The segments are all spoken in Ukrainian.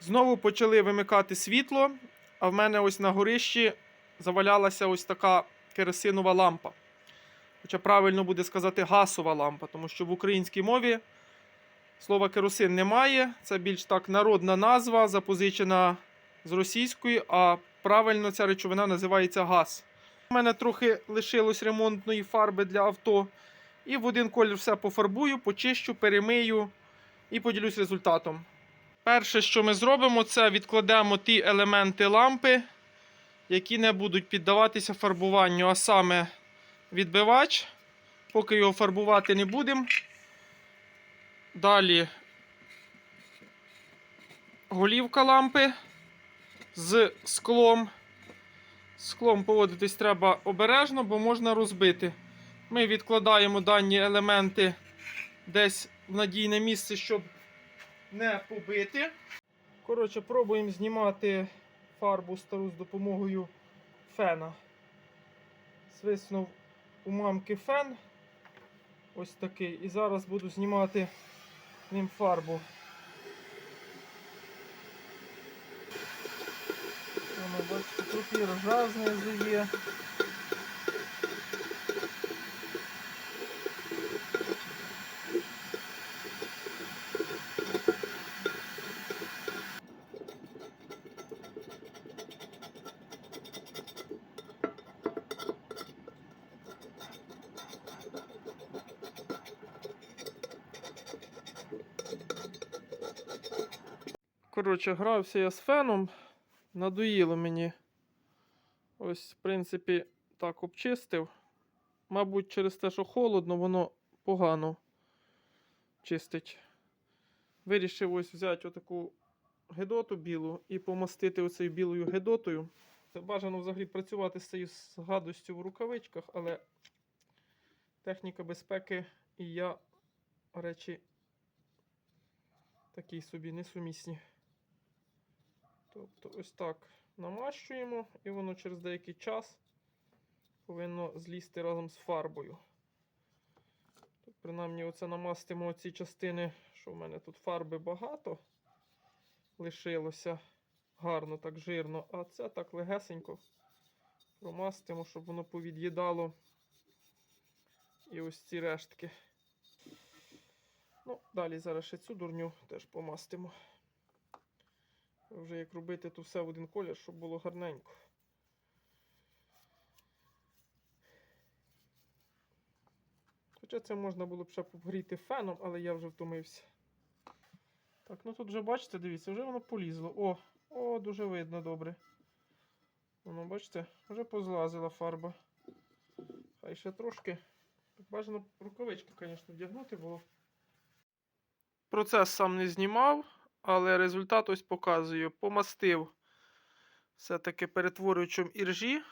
Знову почали вимикати світло, а в мене ось на горищі завалялася ось така керосинова лампа. Хоча правильно буде сказати гасова лампа, тому що в українській мові слова керосин немає. Це більш так народна назва, запозичена з російської, а правильно ця речовина називається газ. У мене трохи лишилось ремонтної фарби для авто. І в один колір все пофарбую, почищу, перемию і поділюсь результатом. Перше, що ми зробимо, це відкладемо ті елементи лампи, які не будуть піддаватися фарбуванню, а саме відбивач. Поки його фарбувати не будемо. Далі голівка лампи з склом. Склом поводитись треба обережно, бо можна розбити. Ми відкладаємо дані елементи десь в надійне місце, щоб не побити. Коротше, пробуємо знімати фарбу стару з допомогою фена. Свиснув у мамки фен. Ось такий. І зараз буду знімати ним фарбу. Бачите, трохи ржа знизу є. Коротше, грався я з феном. Надоїло мені. Ось, в принципі, так обчистив. Мабуть, через те, що холодно, воно погано чистить. Вирішив ось взяти отаку гедоту білу і помастити оцею білою гедотою. Це бажано взагалі працювати з цією гадостю в рукавичках, але техніка безпеки і я речі такі собі несумісні. Тобто ось так намащуємо, і воно через деякий час повинно злізти разом з фарбою. Тут, принаймні, оце намастимо оці частини, що в мене тут фарби багато лишилося гарно, так жирно, а це так легесенько промастимо, щоб воно повід'їдало і ось ці рештки. Ну, далі зараз ще цю дурню теж помастимо. Вже як робити то все в один колір, щоб було гарненько. Хоча це можна було б ще погріти феном, але я вже втомився. Так, ну тут вже бачите, дивіться, вже воно полізло. О, о, дуже видно добре. Воно, бачите, вже позлазила фарба. Хай ще трошки. Так бажано рукавички, звісно, вдягнути було. Процес сам не знімав, але результат ось показую. Помастив все-таки перетворюючим іржі.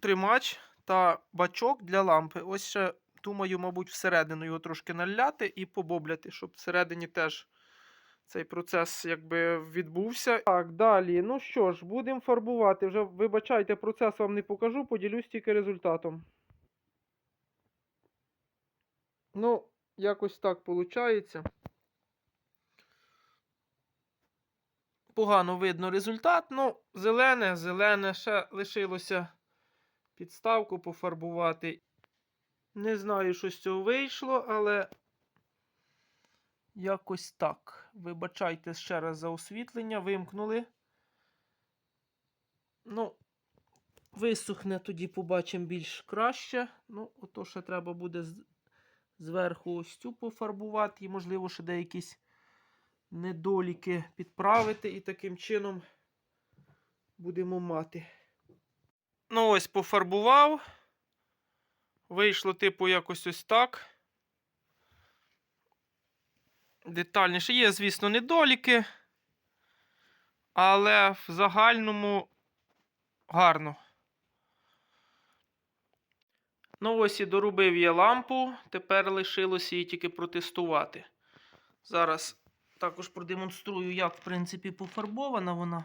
Тримач та бачок для лампи. Ось ще, думаю, мабуть, всередину його трошки наляти і побобляти, щоб всередині теж цей процес якби відбувся. Так, далі. Ну що ж, будемо фарбувати. Вже вибачайте, процес вам не покажу, поділюсь тільки результатом. Ну, якось так виходить. Погано видно результат. Ну, зелене, зелене, ще лишилося підставку пофарбувати. Не знаю, що з цього вийшло, але якось так. Вибачайте ще раз за освітлення, вимкнули. Ну, висохне, тоді побачимо більш краще. Ну, ото ще треба буде зверху ось цю пофарбувати і, можливо, ще деякісь недоліки підправити, і таким чином будемо мати. Ну, ось пофарбував. Вийшло, типу, якось ось так. Детальніше є, звісно, недоліки. Але в загальному гарно. Ну, ось і доробив я лампу. Тепер лишилося її тільки протестувати. Зараз також продемонструю, як, в принципі, пофарбована вона.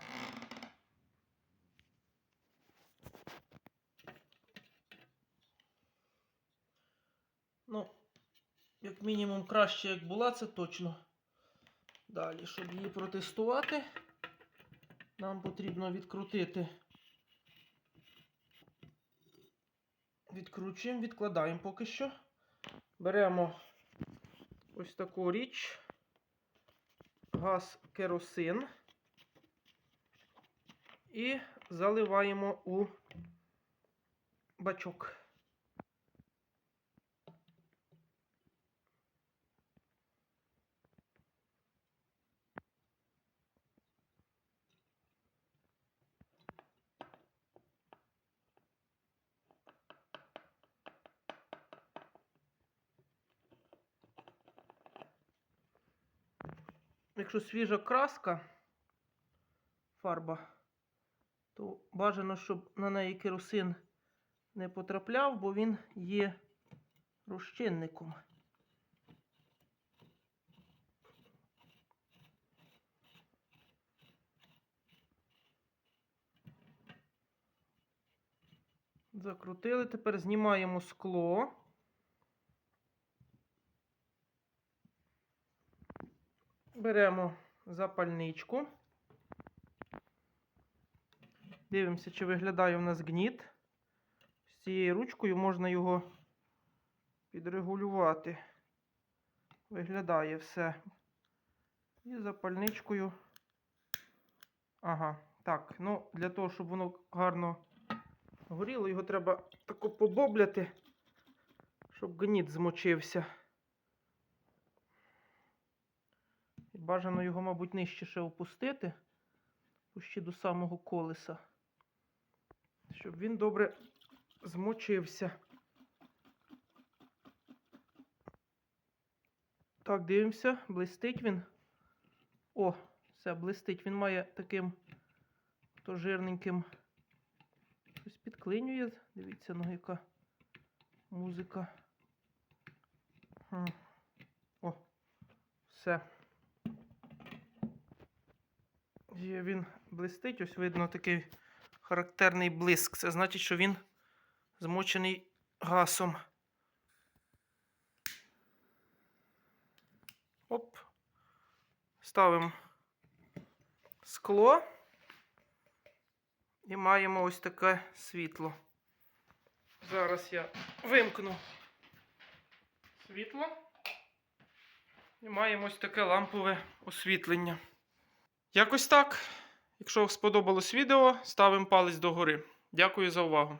Ну, як мінімум, краще, як була, це точно. Далі, щоб її протестувати, нам потрібно відкрутити. Відкручуємо, відкладаємо поки що. Беремо ось таку річ. Газ керосин. І заливаємо у бачок. Якщо свіжа краска, фарба, то бажано, щоб на неї керосин не потрапляв, бо він є розчинником. Закрутили, тепер знімаємо скло. Беремо запальничку. Дивимося, чи виглядає у нас гніт. З цією ручкою можна його підрегулювати. Виглядає все. І запальничкою. Ага, так. Ну, для того, щоб воно гарно горіло, його треба тако побобляти, щоб гніт змочився. І бажано його, мабуть, нижче ще опустити, пущі до самого колеса, щоб він добре змочився. Так, дивимося, блистить він. О, все, блистить. Він має таким то жирненьким. Щось підклинює. Дивіться, ну яка музика. О, все. Є він блистить, ось видно такий характерний блиск. Це значить, що він змочений гасом. Оп. Ставимо скло і маємо ось таке світло. Зараз я вимкну світло і маємо ось таке лампове освітлення. Якось так. Якщо сподобалось відео, ставимо палець догори. Дякую за увагу.